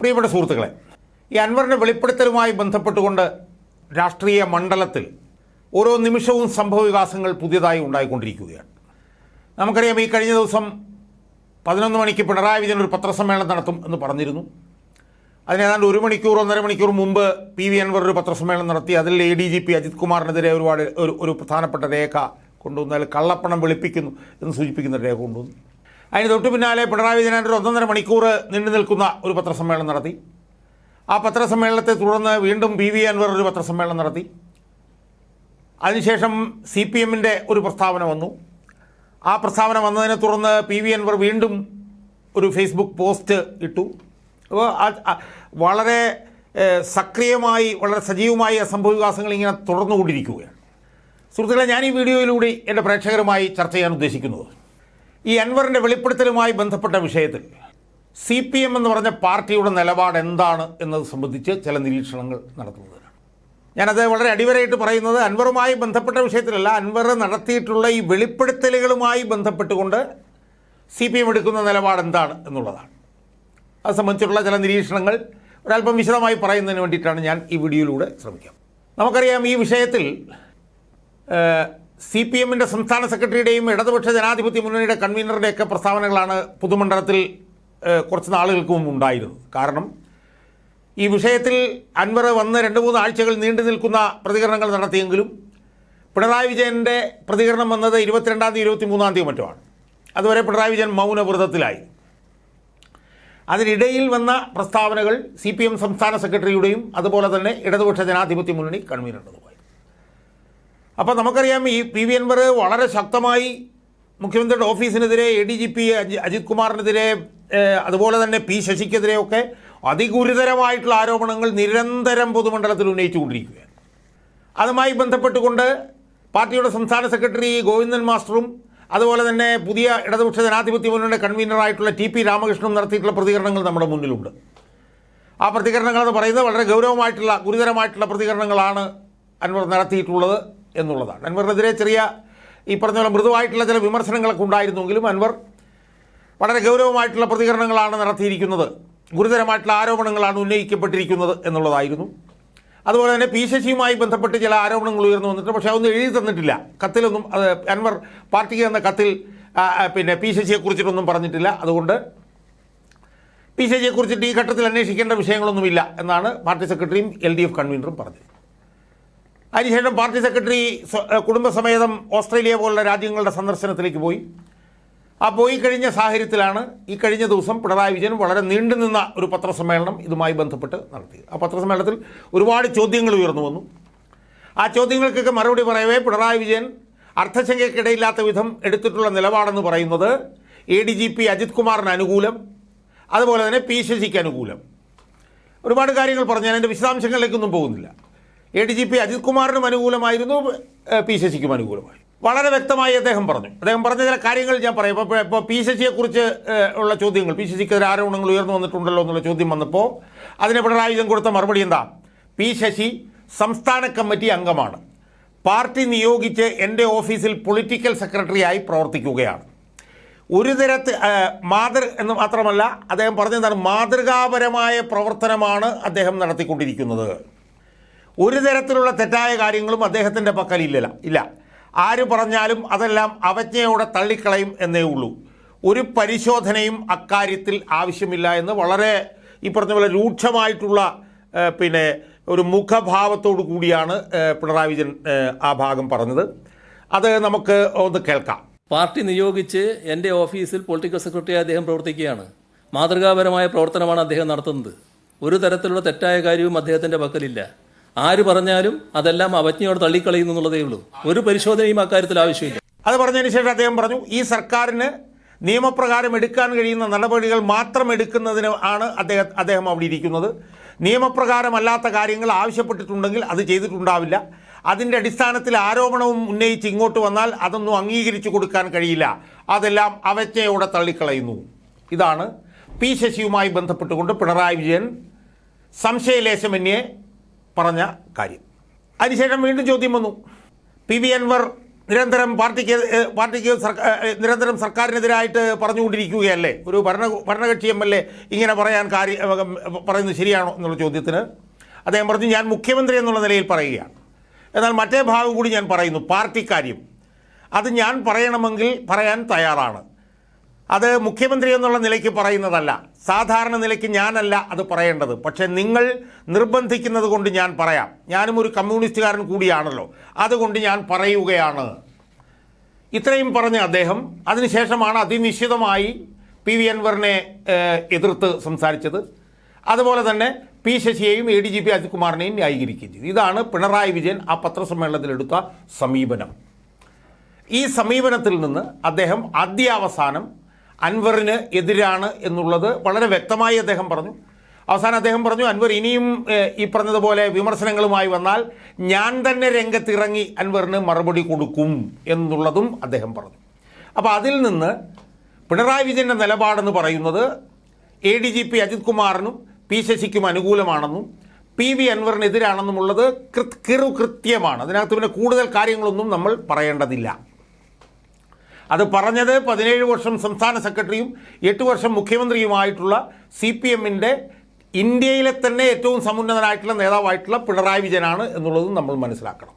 പ്രിയപ്പെട്ട സുഹൃത്തുക്കളെ ഈ അൻവറിന്റെ വെളിപ്പെടുത്തലുമായി ബന്ധപ്പെട്ടുകൊണ്ട് രാഷ്ട്രീയ മണ്ഡലത്തിൽ ഓരോ നിമിഷവും സംഭവവികാസങ്ങൾ പുതിയതായി ഉണ്ടായിക്കൊണ്ടിരിക്കുകയാണ്. നമുക്കറിയാം ഈ കഴിഞ്ഞ ദിവസം പതിനൊന്ന് മണിക്ക് പിണറായി വിജയൻ ഒരു പത്രസമ്മേളനം നടത്തും എന്ന് പറഞ്ഞിരുന്നു. അതിനേതാണ്ട് ഒരു മണിക്കൂർ ഒന്നര മണിക്കൂർ മുമ്പ് പി വി അൻവർ ഒരു പത്രസമ്മേളനം നടത്തി. അതിൽ A D G P Ajith കുമാറിനെതിരെ ഒരുപാട് ഒരു ഒരു പ്രധാനപ്പെട്ട രേഖ കൊണ്ടുവന്നാൽ കള്ളപ്പണം വെളുപ്പിക്കുന്നു എന്ന് സൂചിപ്പിക്കുന്ന രേഖ കൊണ്ടുവന്നു. അതിന് തൊട്ടു പിന്നാലെ പിണറായി വിജയൻ ഒരു ഒന്നൊന്നര മണിക്കൂർ നീണ്ടു നിൽക്കുന്ന ഒരു പത്രസമ്മേളനം നടത്തി. ആ പത്രസമ്മേളനത്തെ തുടർന്ന് വീണ്ടും പി വി അൻവർ ഒരു പത്രസമ്മേളനം നടത്തി. അതിനുശേഷം സി പി എമ്മിന്റെ ഒരു പ്രസ്താവന വന്നു. ആ പ്രസ്താവന വന്നതിനെ തുടർന്ന് പി വി അൻവർ വീണ്ടും ഒരു ഫേസ്ബുക്ക് പോസ്റ്റ് ഇട്ടു. അപ്പോൾ വളരെ സക്രിയമായി വളരെ സജീവമായി സംഭവവികാസങ്ങൾ ഇങ്ങനെ തുടർന്നുകൊണ്ടിരിക്കുകയാണ്. സുഹൃത്തുക്കളെ ഞാൻ ഈ വീഡിയോയിലൂടെ എന്റെ പ്രേക്ഷകരുമായി ചർച്ച ചെയ്യാൻ ഉദ്ദേശിക്കുന്നത് ഈ അൻവറിന്റെ വെളിപ്പെടുത്തലുമായി ബന്ധപ്പെട്ട വിഷയത്തിൽ സി പി എം എന്ന് പറഞ്ഞ പാർട്ടിയുടെ നിലപാട് എന്താണ് എന്നത് സംബന്ധിച്ച് ചില നിരീക്ഷണങ്ങൾ നടത്തുന്നതിനാണ്. ഞാനത് വളരെ അടിവരായിട്ട് പറയുന്നത് അൻവറുമായി ബന്ധപ്പെട്ട വിഷയത്തിലല്ല. അൻവർ നടത്തിയിട്ടുള്ള ഈ വെളിപ്പെടുത്തലുകളുമായി ബന്ധപ്പെട്ടുകൊണ്ട് സി പി എം എടുക്കുന്ന നിലപാട് എന്താണ് എന്നുള്ളതാണ്. അത് സംബന്ധിച്ചിട്ടുള്ള ചില നിരീക്ഷണങ്ങൾ ഒരല്പം വിശദമായി പറയുന്നതിന് വേണ്ടിയിട്ടാണ് ഞാൻ ഈ വീഡിയോയിലൂടെ ശ്രമിക്കാം. നമുക്കറിയാം ഈ വിഷയത്തിൽ സി പി എമ്മിന്റെ സംസ്ഥാന സെക്രട്ടറിയുടെയും ഇടതുപക്ഷ ജനാധിപത്യ മുന്നണിയുടെ കൺവീനറുടെയൊക്കെ പ്രസ്താവനകളാണ് പൊതുമണ്ഡലത്തിൽ കുറച്ച് നാളുകൾക്ക് മുമ്പ് ഉണ്ടായിരുന്നത്. കാരണം ഈ വിഷയത്തിൽ അൻവർ വന്ന് രണ്ട് മൂന്ന് ആഴ്ചകൾ നീണ്ടു നിൽക്കുന്ന പ്രതികരണങ്ങൾ നടത്തിയെങ്കിലും പിണറായി വിജയന്റെ പ്രതികരണം വന്നത് ഇരുപത്തിരണ്ടാം തീയതി ഇരുപത്തി മൂന്നാം തീയതി മറ്റുമാണ്. അതുവരെ പിണറായി വിജയൻ മൗനവ്രതത്തിലായി. അതിനിടയിൽ വന്ന പ്രസ്താവനകൾ സി പി എം സംസ്ഥാന സെക്രട്ടറിയുടെയും അതുപോലെ തന്നെ ഇടതുപക്ഷ ജനാധിപത്യ മുന്നണി കൺവീനറുടേതുമായി. അപ്പോൾ നമുക്കറിയാം ഈ പി വി അൻവർ വളരെ ശക്തമായി മുഖ്യമന്ത്രിയുടെ ഓഫീസിനെതിരെ A D G P Ajith കുമാറിനെതിരെ അതുപോലെ തന്നെ പി ശശിക്കെതിരെയൊക്കെ അതിഗുരുതരമായിട്ടുള്ള ആരോപണങ്ങൾ നിരന്തരം പൊതുമണ്ഡലത്തിൽ ഉന്നയിച്ചുകൊണ്ടിരിക്കുകയാണ്. അതുമായി ബന്ധപ്പെട്ടുകൊണ്ട് പാർട്ടിയുടെ സംസ്ഥാന സെക്രട്ടറി ഗോവിന്ദൻ മാസ്റ്ററും അതുപോലെ തന്നെ പുതിയ ഇടതുപക്ഷ ജനാധിപത്യ മുന്നണിയുടെ കൺവീനറായിട്ടുള്ള ടി പി രാമകൃഷ്ണനും നടത്തിയിട്ടുള്ള പ്രതികരണങ്ങൾ നമ്മുടെ മുന്നിലുണ്ട്. ആ പ്രതികരണങ്ങൾ എന്ന് പറയുന്നത് വളരെ ഗൗരവമായിട്ടുള്ള ഗുരുതരമായിട്ടുള്ള പ്രതികരണങ്ങളാണ് അൻവർ നടത്തിയിട്ടുള്ളത്. എന്നുള്ളതാണ്. അൻവറിനെതിരെ ചെറിയ ഈ പറഞ്ഞ പോലെ മൃദുവായിട്ടുള്ള ചില വിമർശനങ്ങളൊക്കെ ഉണ്ടായിരുന്നുവെങ്കിലും അൻവർ വളരെ ഗൗരവമായിട്ടുള്ള പ്രതികരണങ്ങളാണ് നടത്തിയിരിക്കുന്നത്. ഗുരുതരമായിട്ടുള്ള ആരോപണങ്ങളാണ് ഉന്നയിക്കപ്പെട്ടിരിക്കുന്നത് എന്നുള്ളതായിരുന്നു. അതുപോലെ തന്നെ പി ശശിയുമായി ബന്ധപ്പെട്ട് ചില ആരോപണങ്ങൾ ഉയർന്നു വന്നിട്ട് പക്ഷേ അതൊന്നും എഴുതി തന്നിട്ടില്ല. കത്തിലൊന്നും അത് അൻവർ പാർട്ടിക്ക് തന്ന കത്തിൽ പിന്നെ പി ശശിയെക്കുറിച്ചിട്ടൊന്നും പറഞ്ഞിട്ടില്ല. അതുകൊണ്ട് പി ശശിയെക്കുറിച്ചിട്ട് ഈ ഘട്ടത്തിൽ അന്വേഷിക്കേണ്ട വിഷയങ്ങളൊന്നുമില്ല എന്നാണ് പാർട്ടി സെക്രട്ടറിയും എൽ ഡി എഫ് കൺവീനറും പറഞ്ഞത്. അതിനുശേഷം പാർട്ടി സെക്രട്ടറി കുടുംബസമേതം ഓസ്ട്രേലിയ പോലുള്ള രാജ്യങ്ങളുടെ സന്ദർശനത്തിലേക്ക് പോയി. ആ പോയി കഴിഞ്ഞ സാഹചര്യത്തിലാണ് ഈ കഴിഞ്ഞ ദിവസം പിണറായി വിജയൻ വളരെ നീണ്ടുനിന്ന ഒരു പത്രസമ്മേളനം ഇതുമായി ബന്ധപ്പെട്ട് നടത്തിയത്. ആ പത്രസമ്മേളനത്തിൽ ഒരുപാട് ചോദ്യങ്ങൾ ഉയർന്നു വന്നു. ആ ചോദ്യങ്ങൾക്കൊക്കെ മറുപടി പറയവേ പിണറായി വിജയൻ അർത്ഥശങ്കയ്ക്കിടയില്ലാത്ത വിധം എടുത്തിട്ടുള്ള നിലപാടെന്ന് പറയുന്നത് A D G P Ajith കുമാറിന് അനുകൂലം അതുപോലെ തന്നെ പി ശശിക്ക് അനുകൂലം. ഒരുപാട് കാര്യങ്ങൾ പറഞ്ഞു. ഞാൻ എന്റെ വിശദാംശങ്ങളിലേക്കൊന്നും പോകുന്നില്ല. A D G P Ajith കുമാറിനും അനുകൂലമായിരുന്നു പി ശശിക്കും അനുകൂലമായി വളരെ വ്യക്തമായി അദ്ദേഹം പറഞ്ഞു. അദ്ദേഹം പറഞ്ഞ ചില കാര്യങ്ങൾ ഞാൻ പറയാം. ഇപ്പോൾ ഇപ്പോൾ പി ശശിയെക്കുറിച്ച് കുറിച്ച് ഉള്ള ചോദ്യങ്ങൾ പി ശശിക്കെതിരെ ആരോപണങ്ങൾ ഉയർന്നു വന്നിട്ടുണ്ടല്ലോ എന്നുള്ള ചോദ്യം വന്നപ്പോൾ അതിന് പിണറായി കൊടുത്ത മറുപടി എന്താ? പി ശശി സംസ്ഥാന കമ്മിറ്റി അംഗമാണ്. പാർട്ടി നിയോഗിച്ച് എന്റെ ഓഫീസിൽ പൊളിറ്റിക്കൽ സെക്രട്ടറിയായി പ്രവർത്തിക്കുകയാണ്. ഒരു തരത്തിൽ മാതൃ എന്ന് മാത്രമല്ല അദ്ദേഹം പറഞ്ഞതാണ് മാതൃകാപരമായ പ്രവർത്തനമാണ് അദ്ദേഹം നടത്തിക്കൊണ്ടിരിക്കുന്നത്. ഒരു തരത്തിലുള്ള തെറ്റായ കാര്യങ്ങളും അദ്ദേഹത്തിന്റെ പക്കലില്ല ഇല്ല. ആര് പറഞ്ഞാലും അതെല്ലാം അവജ്ഞയോടെ തള്ളിക്കളയും എന്നേ ഉള്ളൂ. ഒരു പരിശോധനയും അക്കാര്യത്തിൽ ആവശ്യമില്ല എന്ന് വളരെ ഈ പറഞ്ഞ പോലെ രൂക്ഷമായിട്ടുള്ള പിന്നെ ഒരു മുഖഭാവത്തോടു കൂടിയാണ് പിണറായി വിജയൻ ആ ഭാഗം പറഞ്ഞത്. അത് നമുക്ക് ഒന്ന് കേൾക്കാം. പാർട്ടി നിയോഗിച്ച് എന്റെ ഓഫീസിൽ പൊളിറ്റിക്കൽ സെക്രട്ടറി അദ്ദേഹം പ്രവർത്തിക്കുകയാണ്. മാതൃകാപരമായ പ്രവർത്തനമാണ് അദ്ദേഹം നടത്തുന്നത്. ഒരു തരത്തിലുള്ള തെറ്റായ കാര്യവും അദ്ദേഹത്തിന്റെ പക്കലില്ല. ആര് പറഞ്ഞാലും അതെല്ലാം അവജ്ഞയോട് തള്ളിക്കളയുന്നു എന്നുള്ളതേ ഉള്ളൂ. ഒരു പരിശോധനയും അക്കാര്യത്തിൽ ആവശ്യമില്ല. അത് പറഞ്ഞതിന് ശേഷം അദ്ദേഹം പറഞ്ഞു ഈ സർക്കാരിന് നിയമപ്രകാരം എടുക്കാൻ കഴിയുന്ന നടപടികൾ മാത്രം എടുക്കുന്നതിന് ആണ് അദ്ദേഹം അദ്ദേഹം അവിടെ ഇരിക്കുന്നത്. നിയമപ്രകാരമല്ലാത്ത കാര്യങ്ങൾ ആവശ്യപ്പെട്ടിട്ടുണ്ടെങ്കിൽ അത് ചെയ്തിട്ടുണ്ടാവില്ല. അതിന്റെ അടിസ്ഥാനത്തിൽ ആരോപണവും ഉന്നയിച്ച് ഇങ്ങോട്ട് വന്നാൽ അതൊന്നും അംഗീകരിച്ചു കൊടുക്കാൻ കഴിയില്ല. അതെല്ലാം അവജ്ഞയോടെ തള്ളിക്കളയുന്നു. ഇതാണ് പി ശശിയുമായി ബന്ധപ്പെട്ടുകൊണ്ട് പിണറായി വിജയൻ സംശയലേശമന്യേ പറഞ്ഞ കാര്യം. അതിനുശേഷം വീണ്ടും ചോദ്യം വന്നു. പി വി അൻവർ നിരന്തരം പാർട്ടിക്ക് പാർട്ടിക്ക് നിരന്തരം സർക്കാരിനെതിരായിട്ട് പറഞ്ഞുകൊണ്ടിരിക്കുകയല്ലേ? ഒരു ഭരണ ഭരണകക്ഷി എം എൽ എ ഇങ്ങനെ പറയാൻ കാര്യം പറയുന്നത് ശരിയാണോ എന്നുള്ള ചോദ്യത്തിന് അദ്ദേഹം പറഞ്ഞു ഞാൻ മുഖ്യമന്ത്രി എന്നുള്ള നിലയിൽ പറയുകയാണ്. എന്നാൽ മറ്റേ ഭാഗം കൂടി ഞാൻ പറയുന്നു പാർട്ടി കാര്യം അത് ഞാൻ പറയണമെങ്കിൽ പറയാൻ തയ്യാറാണ്. അത് മുഖ്യമന്ത്രി എന്നുള്ള നിലയ്ക്ക് പറയുന്നതല്ല. സാധാരണ നിലയ്ക്ക് ഞാനല്ല അത് പറയേണ്ടത്. പക്ഷേ നിങ്ങൾ നിർബന്ധിക്കുന്നത് കൊണ്ട് ഞാൻ പറയാം. ഞാനും ഒരു കമ്മ്യൂണിസ്റ്റുകാരൻ കൂടിയാണല്ലോ. അതുകൊണ്ട് ഞാൻ പറയുകയാണ്. ഇത്രയും പറഞ്ഞ അദ്ദേഹം. അതിനുശേഷമാണ് അതിനിശ്ചിതമായി പി വി അൻവറിനെ എതിർത്ത് സംസാരിച്ചത്. അതുപോലെ തന്നെ പി ശശിയെയും എ ഡി ജി പി അജിത്കുമാറിനെയും ന്യായീകരിക്കുകയും ചെയ്തു. ഇതാണ് പിണറായി വിജയൻ ആ പത്രസമ്മേളനത്തിലെടുത്ത സമീപനം. ഈ സമീപനത്തിൽ നിന്ന് അദ്ദേഹം ആദ്യാവസാനം അൻവറിന് എതിരാണ് എന്നുള്ളത് വളരെ വ്യക്തമായി അദ്ദേഹം പറഞ്ഞു. അവസാനം അദ്ദേഹം പറഞ്ഞു അൻവർ ഇനിയും ഈ പറഞ്ഞതുപോലെ വിമർശനങ്ങളുമായി വന്നാൽ ഞാൻ തന്നെ രംഗത്തിറങ്ങി അൻവറിന് മറുപടി കൊടുക്കും എന്നുള്ളതും അദ്ദേഹം പറഞ്ഞു. അപ്പോൾ അതിൽ നിന്ന് പിണറായി വിജയന്റെ നിലപാടെന്ന് പറയുന്നത് A D G P Ajith കുമാറിനും P ശശിക്കും അനുകൂലമാണെന്നും പി വി അൻവറിനെതിരാണെന്നുമുള്ളത് കൃത് കിറുകൃത്യമാണ്. അതിനകത്ത് പിന്നെ കൂടുതൽ കാര്യങ്ങളൊന്നും നമ്മൾ പറയേണ്ടതില്ല. അത് പറഞ്ഞത് പതിനേഴ് വർഷം സംസ്ഥാന സെക്രട്ടറിയും എട്ട് വർഷം മുഖ്യമന്ത്രിയുമായിട്ടുള്ള സി പി എമ്മിന്റെ ഇന്ത്യയിലെ തന്നെ ഏറ്റവും സമുന്നതനായിട്ടുള്ള നേതാവായിട്ടുള്ള പിണറായി വിജയനാണ് എന്നുള്ളതും നമ്മൾ മനസ്സിലാക്കണം.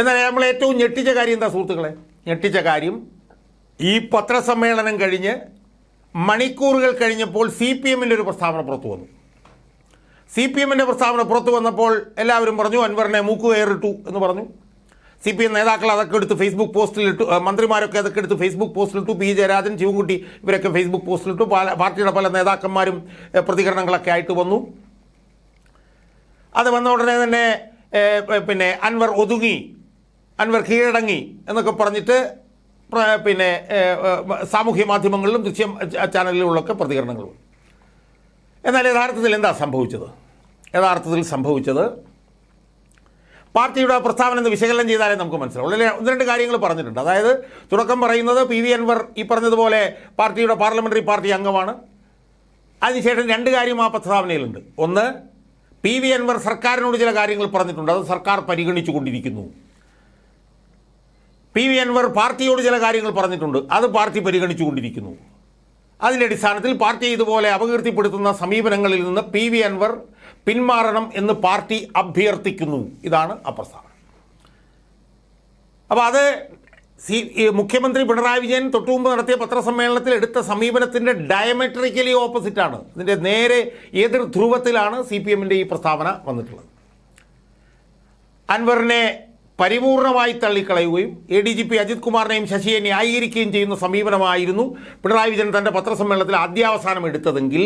എന്നാൽ നമ്മൾ ഏറ്റവും ഞെട്ടിച്ച കാര്യം എന്താ സുഹൃത്തുക്കളെ? ഞെട്ടിച്ച കാര്യം ഈ പത്രസമ്മേളനം കഴിഞ്ഞ് മണിക്കൂറുകൾ കഴിഞ്ഞപ്പോൾ സി പി എമ്മിന്റെ ഒരു പ്രസ്താവന പുറത്തു വന്നു. സി പി എമ്മിന്റെ പ്രസ്താവന പുറത്തു വന്നപ്പോൾ എല്ലാവരും പറഞ്ഞു അൻവറിനെ മൂക്കുകയറിട്ടു എന്ന് പറഞ്ഞു. സി പി എം നേതാക്കൾ അതൊക്കെ എടുത്ത് ഫേസ്ബുക്ക് പോസ്റ്റിലിട്ടു മന്ത്രിമാരൊക്കെ അതൊക്കെ എടുത്ത് ഫേസ്ബുക്ക് പോസ്റ്റിലിട്ടു പി. ജയരാജൻ ശിവൻകുട്ടി ഇവരൊക്കെ ഫേസ്ബുക്ക് പോസ്റ്റിലിട്ടു പല പാർട്ടിയുടെ പല നേതാക്കന്മാരും പ്രതികരണങ്ങളൊക്കെ ആയിട്ട് വന്നു. അത് വന്ന ഉടനെ തന്നെ പിന്നെ അൻവർ ഒതുങ്ങി അൻവർ കീഴടങ്ങി എന്നൊക്കെ പറഞ്ഞിട്ട് പിന്നെ സാമൂഹ്യ മാധ്യമങ്ങളിലും ദൃശ്യം ചാനലുകളിലൊക്കെ പ്രതികരണങ്ങൾ എന്നാൽ യഥാർത്ഥത്തിൽ എന്താ സംഭവിച്ചത്? യഥാർത്ഥത്തിൽ സംഭവിച്ചത് പാർട്ടിയുടെ പ്രസ്താവന എന്ന് വിശകലനം ചെയ്താലേ നമുക്ക് മനസ്സിലാവും. ഉള്ളിലെ ഒന്ന് രണ്ട് കാര്യങ്ങൾ പറഞ്ഞിട്ടുണ്ട്. അതായത് തുടക്കം പറയുന്നത് പി വി അൻവർ ഈ പറഞ്ഞതുപോലെ പാർട്ടിയുടെ പാർലമെന്ററി പാർട്ടി അംഗമാണ്. അതിനുശേഷം രണ്ട് കാര്യം ആ പ്രസ്താവനയിലുണ്ട്. ഒന്ന് പി വി അൻവർ സർക്കാരിനോട് ചില കാര്യങ്ങൾ പറഞ്ഞിട്ടുണ്ട്. അത് സർക്കാർ പരിഗണിച്ചു കൊണ്ടിരിക്കുന്നു പി വി അൻവർ പാർട്ടിയോട് ചില കാര്യങ്ങൾ പറഞ്ഞിട്ടുണ്ട്. അത് പാർട്ടി പരിഗണിച്ചു കൊണ്ടിരിക്കുന്നു അതിന്റെ അടിസ്ഥാനത്തിൽ പാർട്ടി ഇതുപോലെ അപകീർത്തിപ്പെടുത്തുന്ന സമീപനങ്ങളിൽ നിന്ന് പി വി അൻവർ പിന്മാറണം എന്ന് പാർട്ടി അഭ്യർത്ഥിക്കുന്നു. ഇതാണ് അപ്രസ്ഥാനം. അപ്പോൾ അത് സി മുഖ്യമന്ത്രി പിണറായി വിജയൻ തൊട്ടുമുമ്പ് നടത്തിയ പത്രസമ്മേളനത്തിൽ എടുത്ത സമീപനത്തിന്റെ ഡയമെട്രിക്കലി ഓപ്പോസിറ്റാണ് ഇതിന്റെ നേരെ എതിർ ധ്രുവത്തിലാണ് സി പി എമ്മിന്റെ ഈ പ്രസ്താവന വന്നിട്ടുള്ളത്. അൻവറിനെ പരിപൂർണമായി തള്ളിക്കളയുകയും A D G P Ajith കുമാറിനെയും ശശിയെ ന്യായീകരിക്കുകയും ചെയ്യുന്ന സമീപനമായിരുന്നു പിണറായി വിജയൻ തന്റെ പത്രസമ്മേളനത്തിൽ ആദ്യാവസാനം എടുത്തതെങ്കിൽ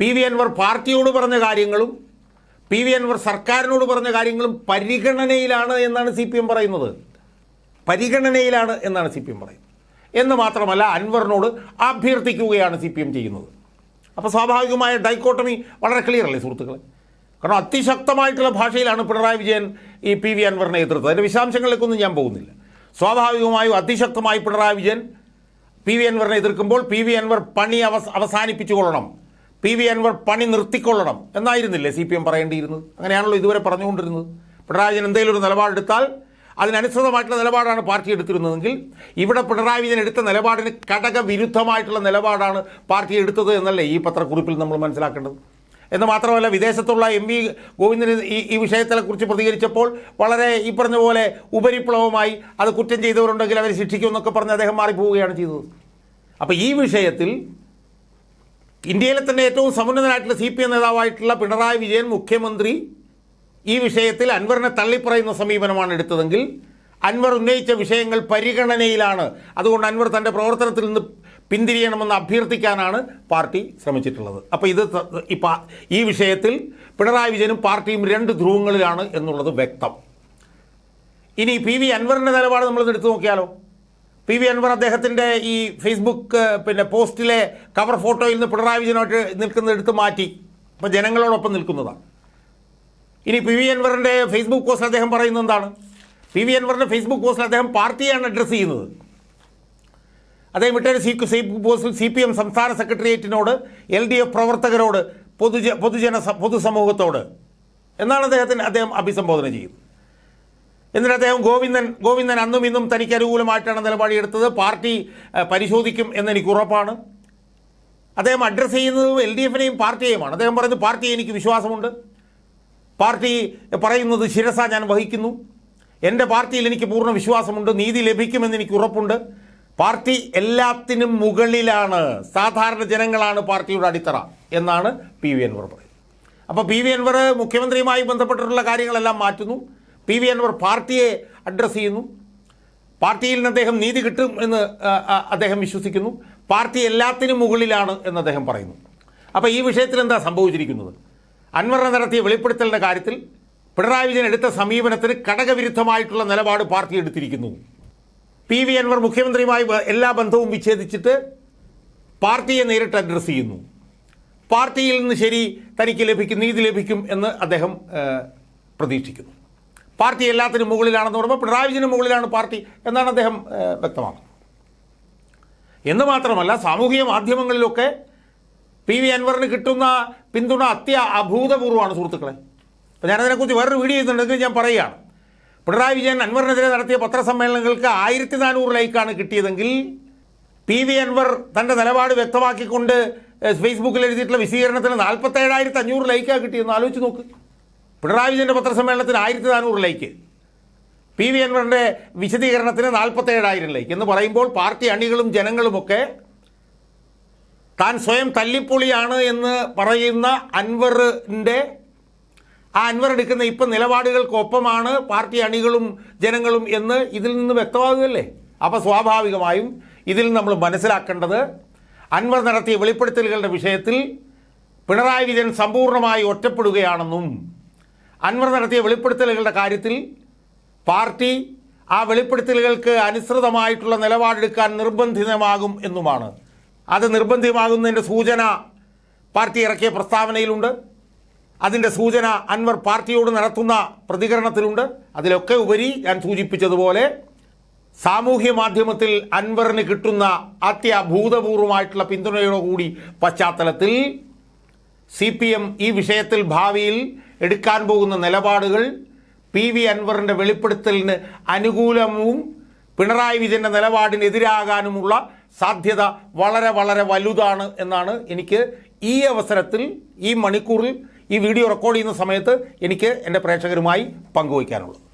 പി വി അൻവർ പാർട്ടിയോട് പറഞ്ഞ കാര്യങ്ങളും പി വി അൻവർ സർക്കാരിനോട് പറഞ്ഞ കാര്യങ്ങളും പരിഗണനയിലാണ് എന്നാണ് സി പി എം പറയുന്നത്. പരിഗണനയിലാണ് എന്നാണ് സി പി എം പറയുന്നത്. എന്ന് മാത്രമല്ല അൻവറിനോട് അഭ്യർത്ഥിക്കുകയാണ് സി പി എം ചെയ്യുന്നത്. അപ്പോൾ സ്വാഭാവികമായ ഡൈക്കോട്ടമി വളരെ ക്ലിയർ അല്ലേ സുഹൃത്തുക്കളെ? കാരണം അതിശക്തമായിട്ടുള്ള ഭാഷയിലാണ് പിണറായി വിജയൻ ഈ പി വി അൻവറിനെ എതിർത്തത്. അതിന്റെ വിശദാംശങ്ങളിലേക്കൊന്നും ഞാൻ പോകുന്നില്ല. സ്വാഭാവികമായും അതിശക്തമായി പിണറായി വിജയൻ പി വി അൻവറിനെ എതിർക്കുമ്പോൾ പി വി അൻവർ പണി അവസാനിപ്പിച്ചു അവസാനിപ്പിച്ചുകൊള്ളണം പി വി അൻവർ പണി നിർത്തിക്കൊള്ളണം എന്നായിരുന്നില്ലേ സി പി എം പറയേണ്ടിയിരുന്നത്? അങ്ങനെയാണല്ലോ ഇതുവരെ പറഞ്ഞുകൊണ്ടിരുന്നത്. പിണറായി വിജയൻ എന്തെങ്കിലും ഒരു നിലപാടെടുത്താൽ അതിനനുസൃതമായിട്ടുള്ള നിലപാടാണ് പാർട്ടി എടുത്തിരുന്നതെങ്കിൽ ഇവിടെ പിണറായി വിജയൻ എടുത്ത നിലപാടിന് ഘടകവിരുദ്ധമായിട്ടുള്ള നിലപാടാണ് പാർട്ടി എടുത്തത് എന്നല്ലേ ഈ പത്രക്കുറിപ്പിൽ നമ്മൾ മനസ്സിലാക്കേണ്ടത്? എന്ന് മാത്രമല്ല വിദേശത്തുള്ള എം വി ഗോവിന്ദന് ഈ ഈ വിഷയത്തെക്കുറിച്ച് പ്രതികരിച്ചപ്പോൾ വളരെ ഈ പറഞ്ഞ പോലെ ഉപരിപ്ലവമായി അത് കുറ്റം ചെയ്തവരുണ്ടെങ്കിൽ അവരെ ശിക്ഷിക്കുമെന്നൊക്കെ പറഞ്ഞ് അദ്ദേഹം മാറിപ്പോവുകയാണ് ചെയ്തത്. അപ്പോൾ ഈ വിഷയത്തിൽ ഇന്ത്യയിലെ തന്നെ ഏറ്റവും സമുന്നതനായിട്ടുള്ള സി പി എം നേതാവായിട്ടുള്ള പിണറായി വിജയൻ മുഖ്യമന്ത്രി ഈ വിഷയത്തിൽ അൻവറിനെ തള്ളിപ്പറയുന്ന സമീപനമാണ് എടുത്തതെങ്കിൽ അൻവർ ഉന്നയിച്ച വിഷയങ്ങൾ പരിഗണനയിലാണ്. അതുകൊണ്ട് അൻവർ തന്റെ പ്രവർത്തനത്തിൽ നിന്ന് പിന്തിരിയണമെന്ന് അഭ്യർത്ഥിക്കാനാണ് പാർട്ടി ശ്രമിച്ചിട്ടുള്ളത്. അപ്പോൾ ഇത് ഈ വിഷയത്തിൽ പിണറായി വിജയനും പാർട്ടിയും രണ്ട് ധ്രുവങ്ങളിലാണ് എന്നുള്ളത് വ്യക്തം. ഇനി പി വി അൻവറിന്റെ നിലപാട് നമ്മൾ എടുത്തു നോക്കിയാലോ? പി വി അൻവർ അദ്ദേഹത്തിന്റെ ഈ ഫേസ്ബുക്ക് പിന്നെ പോസ്റ്റിലെ കവർ ഫോട്ടോയിൽ നിന്ന് പിണറായി വിജയനായിട്ട് നിൽക്കുന്നത് എടുത്ത് മാറ്റി. അപ്പോൾ ജനങ്ങളോടൊപ്പം നിൽക്കുന്നതാണ് ഇനി പി വി അൻവറിന്റെ ഫേസ്ബുക്ക് പോസ്റ്റിൽ അദ്ദേഹം പറയുന്നത് എന്താണ്? പി വി അൻവറിന്റെ ഫേസ്ബുക്ക് പോസ്റ്റിൽ അദ്ദേഹം പാർട്ടിയാണ് അഡ്രസ്സ് ചെയ്യുന്നത്. അദ്ദേഹം വിട്ടൊരു സി സി പോസ്റ്റിൽ സി പി എം സംസ്ഥാന സെക്രട്ടേറിയറ്റിനോട് എൽ ഡി എഫ് പ്രവർത്തകരോട് പൊതുജ പൊതുജന പൊതുസമൂഹത്തോട് എന്നാണ് അദ്ദേഹത്തിന് അദ്ദേഹം അഭിസംബോധന ചെയ്യുന്നത്. എന്നിട്ട് അദ്ദേഹം ഗോവിന്ദൻ ഗോവിന്ദൻ അന്നും ഇന്നും തനിക്ക് അനുകൂലമായിട്ടാണ് നിലപാടെടുത്തത് പാർട്ടി പരിശോധിക്കും എന്നെനിക്ക് ഉറപ്പാണ്. അദ്ദേഹം അഡ്രസ്സ് ചെയ്യുന്നത് എൽ ഡി എഫിനെയും പാർട്ടിയെയുമാണ്. അദ്ദേഹം പറയുന്നത് പാർട്ടിയെ എനിക്ക് വിശ്വാസമുണ്ട്. പാർട്ടി പറയുന്നത് ശിരസ ഞാൻ വഹിക്കുന്നു. എന്റെ പാർട്ടിയിൽ എനിക്ക് പൂർണ വിശ്വാസമുണ്ട്. നീതി ലഭിക്കുമെന്ന് എനിക്ക് ഉറപ്പുണ്ട്. പാർട്ടി എല്ലാത്തിനും മുകളിലാണ്. സാധാരണ ജനങ്ങളാണ് പാർട്ടിയുടെ അടിത്തറ എന്നാണ് പി വി അൻവർ പറയുന്നത്. അപ്പോൾ പി വി അൻവർ മുഖ്യമന്ത്രിയുമായി ബന്ധപ്പെട്ടിട്ടുള്ള കാര്യങ്ങളെല്ലാം മാറ്റുന്നു. പി വി അൻവർ പാർട്ടിയെ അഡ്രസ്സ് ചെയ്യുന്നു. പാർട്ടിയിൽ നിന്ന് അദ്ദേഹം നീതി കിട്ടും എന്ന് അദ്ദേഹം വിശ്വസിക്കുന്നു. പാർട്ടി എല്ലാത്തിനും മുകളിലാണ് എന്ന് അദ്ദേഹം പറയുന്നു. അപ്പോൾ ഈ വിഷയത്തിൽ എന്താ സംഭവിച്ചിരിക്കുന്നത്? അൻവറിനെ നടത്തിയ വെളിപ്പെടുത്തലിന്റെ കാര്യത്തിൽ പിണറായി വിജയൻ എടുത്ത സമീപനത്തിന് ഘടകവിരുദ്ധമായിട്ടുള്ള നിലപാട് പാർട്ടി എടുത്തിരിക്കുന്നു. പി വി അൻവർ മുഖ്യമന്ത്രിയുമായി എല്ലാ ബന്ധവും വിച്ഛേദിച്ചിട്ട് പാർട്ടിയെ നേരിട്ട് അഡ്രസ്സ് ചെയ്യുന്നു. പാർട്ടിയിൽ നിന്ന് ശരി തനിക്ക് ലഭിക്കും നീതി ലഭിക്കും എന്ന് അദ്ദേഹം പ്രതീക്ഷിക്കുന്നു. പാർട്ടി എല്ലാത്തിനും മുകളിലാണെന്ന് പറയുമ്പോൾ പിണറായി വിജയന് മുകളിലാണ് പാർട്ടി എന്നാണ് അദ്ദേഹം വ്യക്തമാക്കുന്നത്. എന്ന് മാത്രമല്ല സാമൂഹിക മാധ്യമങ്ങളിലൊക്കെ പി വി അൻവറിന് കിട്ടുന്ന പിന്തുണ അത്യ അഭൂതപൂർവമാണ് സുഹൃത്തുക്കളെ. അപ്പോൾ ഞാനതിനെക്കുറിച്ച് വേറൊരു വീഡിയോ ചെയ്യുന്നുണ്ടെങ്കിൽ ഞാൻ പറയുകയാണ്. പിണറായി വിജയൻ അൻവറിനെതിരെ നടത്തിയ പത്രസമ്മേളനങ്ങൾക്ക് ആയിരത്തി നാനൂറ് ലൈക്കാണ് കിട്ടിയതെങ്കിൽ പി വി അൻവർ തന്റെ നിലപാട് വ്യക്തമാക്കിക്കൊണ്ട് ഫേസ്ബുക്കിൽ എഴുതിയിട്ടുള്ള വിശീകരണത്തിന് നാൽപ്പത്തേഴായിരത്തി അഞ്ഞൂറ് ലൈക്കാണ് കിട്ടിയെന്ന് ആലോചിച്ച് നോക്ക്. പിണറായി വിജയന്റെ പത്രസമ്മേളനത്തിന് ആയിരത്തി നാനൂറ് ലൈക്ക്. പി വി അൻവറിന്റെ വിശദീകരണത്തിന് നാൽപ്പത്തേഴായിരം ലൈക്ക് എന്ന് പറയുമ്പോൾ പാർട്ടി അണികളും ജനങ്ങളുമൊക്കെ താൻ സ്വയം തല്ലിപ്പൊളിയാണ് എന്ന് പറയുന്ന അൻവറിന്റെ ആ അൻവർ എടുക്കുന്ന ഇപ്പം നിലപാടുകൾക്കൊപ്പമാണ് പാർട്ടി അണികളും ജനങ്ങളും എന്ന് ഇതിൽ നിന്ന് വ്യക്തമാകുകയല്ലേ? അപ്പോൾ സ്വാഭാവികമായും ഇതിൽ നമ്മൾ മനസ്സിലാക്കേണ്ടത് അൻവർ നടത്തിയ വെളിപ്പെടുത്തലുകളുടെ വിഷയത്തിൽ പിണറായി വിജയൻ സമ്പൂർണമായി ഒറ്റപ്പെടുകയാണെന്നും അൻവർ നടത്തിയ വെളിപ്പെടുത്തലുകളുടെ കാര്യത്തിൽ പാർട്ടി ആ വെളിപ്പെടുത്തലുകൾക്ക് അനുസൃതമായിട്ടുള്ള നിലപാടെടുക്കാൻ നിർബന്ധിതമാകും എന്നുമാണ്. അത് നിർബന്ധിതമാകുന്നതിന്റെ സൂചന പാർട്ടി ഇറക്കിയ പ്രസ്താവനയിലുണ്ട്. അതിന്റെ സൂചന അൻവർ പാർട്ടിയോട് നടത്തുന്ന പ്രതികരണത്തിലുണ്ട്. അതിലൊക്കെ ഉപരി ഞാൻ സൂചിപ്പിച്ചതുപോലെ സാമൂഹ്യ മാധ്യമത്തിൽ അൻവറിന് കിട്ടുന്ന അത്യഭൂതപൂർവമായിട്ടുള്ള പിന്തുണയോടുകൂടി പശ്ചാത്തലത്തിൽ സി പി എം ഈ വിഷയത്തിൽ ഭാവിയിൽ എടുക്കാൻ പോകുന്ന നിലപാടുകൾ പി വി അൻവറിന്റെ വെളിപ്പെടുത്തലിന് അനുകൂലവും പിണറായി വിജയന്റെ നിലപാടിനെതിരാകാനുമുള്ള സാധ്യത വളരെ വളരെ വലുതാണ് എന്നാണ് എനിക്ക് ഈ അവസരത്തിൽ ഈ മണിക്കൂറിൽ ഈ വീഡിയോ റെക്കോർഡ് ചെയ്യുന്ന സമയത്ത് എനിക്ക് എന്റെ പ്രേക്ഷകരുമായി പങ്കുവയ്ക്കാനുള്ളത്.